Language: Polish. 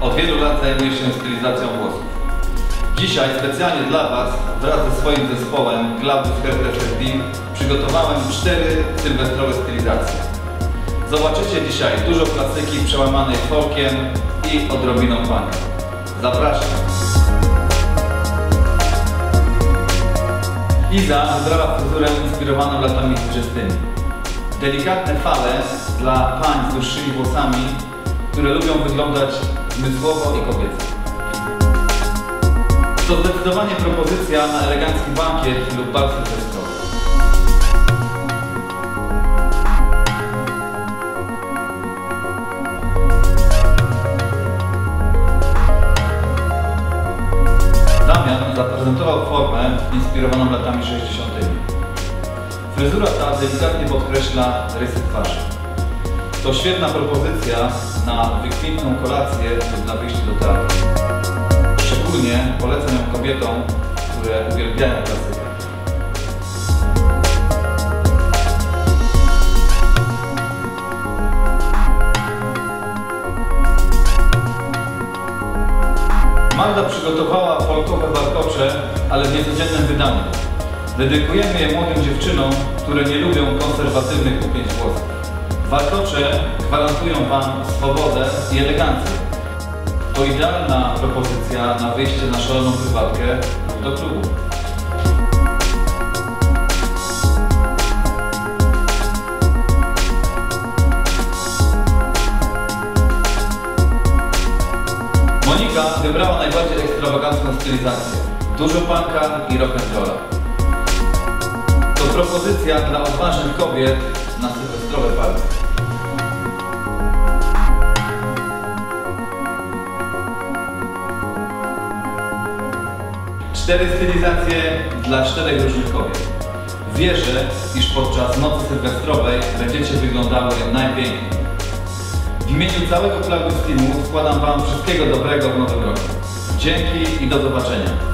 Od wielu lat zajmuję się stylizacją włosów. Dzisiaj specjalnie dla Was wraz ze swoim zespołem Klaudius Hairtreasure Team przygotowałem cztery sylwestrowe stylizacje. Zobaczycie dzisiaj dużo klasyki przełamanej folkiem i odrobiną punka. Zapraszam! Iza wybrała fryzurę inspirowaną latami 20. Delikatne fale dla pań z dłuższymi włosami, które lubią wyglądać zmysłowo i kobieco. To zdecydowanie propozycja na elegancki bankiet lub bal sylwestrowy. Damian zaprezentował formę inspirowaną latami 60. Fryzura ta delikatnie podkreśla rysy twarzy. To świetna propozycja na wykwintną kolację lub na wyjście do teatru. Szczególnie polecam ją kobietom, które uwielbiają klasykę. Magda przygotowała folkowe warkocze, ale w niecodziennym wydaniu. Dedykujemy je młodym dziewczynom, które nie lubią konserwatywnych upięć włosów. Warkocze gwarantują Wam swobodę i elegancję. To idealna propozycja na wyjście na szaloną prywatkę do klubu. Monika wybrała najbardziej ekstrawagancką stylizację. Dużo punka i rock'n'rolla. To propozycja dla odważnych kobiet na sylwestrowe party. Cztery stylizacje dla czterech różnych kobiet. Wierzę, iż podczas nocy sylwestrowej będziecie wyglądały najpiękniej. W imieniu całego Klaudius Teamu składam Wam wszystkiego dobrego w nowym roku. Dzięki i do zobaczenia.